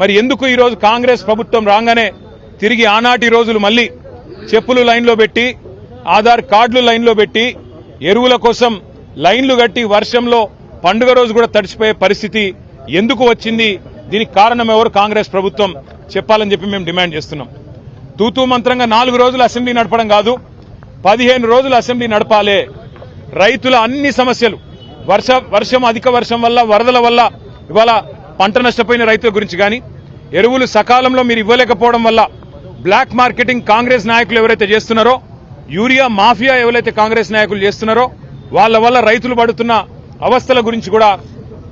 మరి ఎందుకు ఈరోజు కాంగ్రెస్ ప్రభుత్వం రాగానే తిరిగి ఆనాటి రోజులు మళ్ళీ చెప్పులు లైన్లో పెట్టి ఆధార్ కార్డులు లైన్లో పెట్టి ఎరువుల కోసం లైన్లు కట్టి వర్షంలో పండుగ రోజు కూడా తడిచిపోయే పరిస్థితి ఎందుకు వచ్చింది? దీనికి కారణం ఎవరు? కాంగ్రెస్ ప్రభుత్వం చెప్పాలని చెప్పి మేము డిమాండ్ చేస్తున్నాం. తూతూ మంత్రంగా నాలుగు రోజులు అసెంబ్లీ నడపడం కాదు పదిహేను రోజులు అసెంబ్లీ నడపాలే. రైతుల అన్ని సమస్యలు వర్ష వర్షం అధిక వర్షం వల్ల వరదల వల్ల ఇవాళ పంట నష్టపోయిన రైతుల గురించి కానీ ఎరువులు సకాలంలో మీరు ఇవ్వలేకపోవడం వల్ల బ్లాక్ మార్కెటింగ్ కాంగ్రెస్ నాయకులు ఎవరైతే చేస్తున్నారో యూరియా మాఫియా ఎవరైతే కాంగ్రెస్ నాయకులు చేస్తున్నారో వాళ్ళ వల్ల రైతులు పడుతున్న అవస్థల గురించి కూడా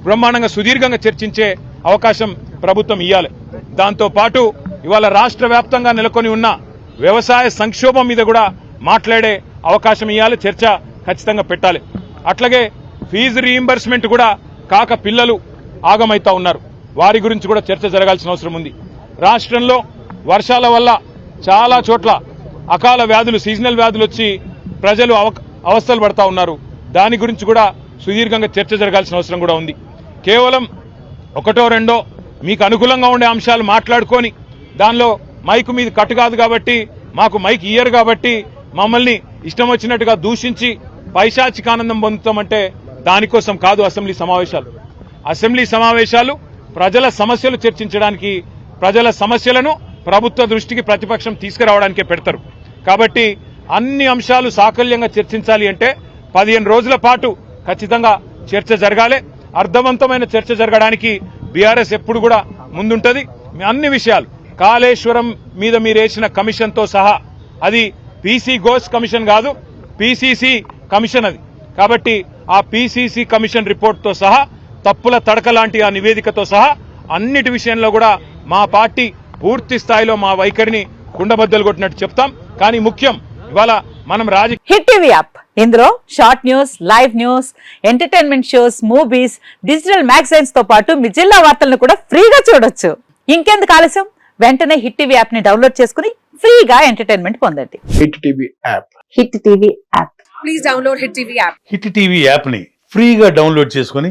బ్రహ్మాండంగా సుదీర్ఘంగా చర్చించే అవకాశం ప్రభుత్వం ఇవ్వాలి దాంతో పాటు ఇవాళ రాష్ట్ర వ్యాప్తంగా నెలకొని ఉన్న వ్యవసాయ సంక్షోభం మీద కూడా మాట్లాడే అవకాశం ఇవ్వాలి చర్చ ఖచ్చితంగా పెట్టాలి. అట్లాగే ఫీజు రీయింబర్స్మెంట్ కూడా కాక పిల్లలు ఆగమైతా ఉన్నారు. వారి గురించి కూడా చర్చ జరగాల్సిన అవసరం ఉంది. రాష్ట్రంలో వర్షాల వల్ల చాలా చోట్ల అకాల వ్యాధులు సీజనల్ వ్యాధులు వచ్చి ప్రజలు అవ- అవస్థలు పడతా ఉన్నారు. దాని గురించి కూడా సుదీర్ఘంగా చర్చ జరగాల్సిన అవసరం కూడా ఉంది. కేవలం ఒకటో రెండో మీకు అనుకూలంగా ఉండే అంశాలు మాట్లాడుకొని దానిలో మైక్ మీద కట్టు కాదు కాబట్టి మాకు మైక్ ఇయ్యరు కాబట్టి మమ్మల్ని ఇష్టం వచ్చినట్టుగా దూషించి పైశాచికానందం పొందుతామంటే దానికోసం కాదు అసెంబ్లీ సమావేశాలు. అసెంబ్లీ సమావేశాలు ప్రజల సమస్యలు చర్చించడానికి ప్రజల సమస్యలను ప్రభుత్వ దృష్టికి ప్రతిపక్షం తీసుకురావడానికే పెడతారు. కాబట్టి అన్ని అంశాలు సాకల్యంగా చర్చించాలి అంటే పదిహేను రోజుల పాటు ఖచ్చితంగా చర్చ జరగాలి. అర్థవంతమైన చర్చ జరగడానికి బీఆర్ఎస్ ఎప్పుడు కూడా ముందుంటుంది. అన్ని విషయాలు కాళేశ్వరం మీద మీరు వేసిన కమిషన్తో సహా అది పీసీ గోస్ కమిషన్ కాదు పీసీసీ కమిషన్ అది. కాబట్టి ఆ పీసీసీ కమిషన్ రిపోర్ట్తో సహా తప్పుల తడక లాంటి ఆ నివేదికతో సహా అన్నిటి విషయంలో కూడా మా పార్టీ పూర్తి స్థాయిలో మా వైఖరిని కుండబద్దలు కొట్టినట్టు చెప్తాం. కానీ ముఖ్యం ఇవాళ మనం రాజకీయ హిట్ టీవీ యాప్. ఇందులో short news live news entertainment shows movies digital మ్యాగజైన్స్తో పాటు మీ జిల్లా వార్తలను కూడా ఫ్రీగా చూడొచ్చు. ఇంకెందుకు ఆలస్యం? వెంటనే హిట్ టీవీ యాప్ని డౌన్లోడ్ చేసుకుని ఫ్రీగా ఎంటర్టైన్మెంట్ పొందండి. Hit TV app. Hit TV app. Please download Hit TV app. Hit TV యాప్ని ఫ్రీగా డౌన్లోడ్ చేసుకొని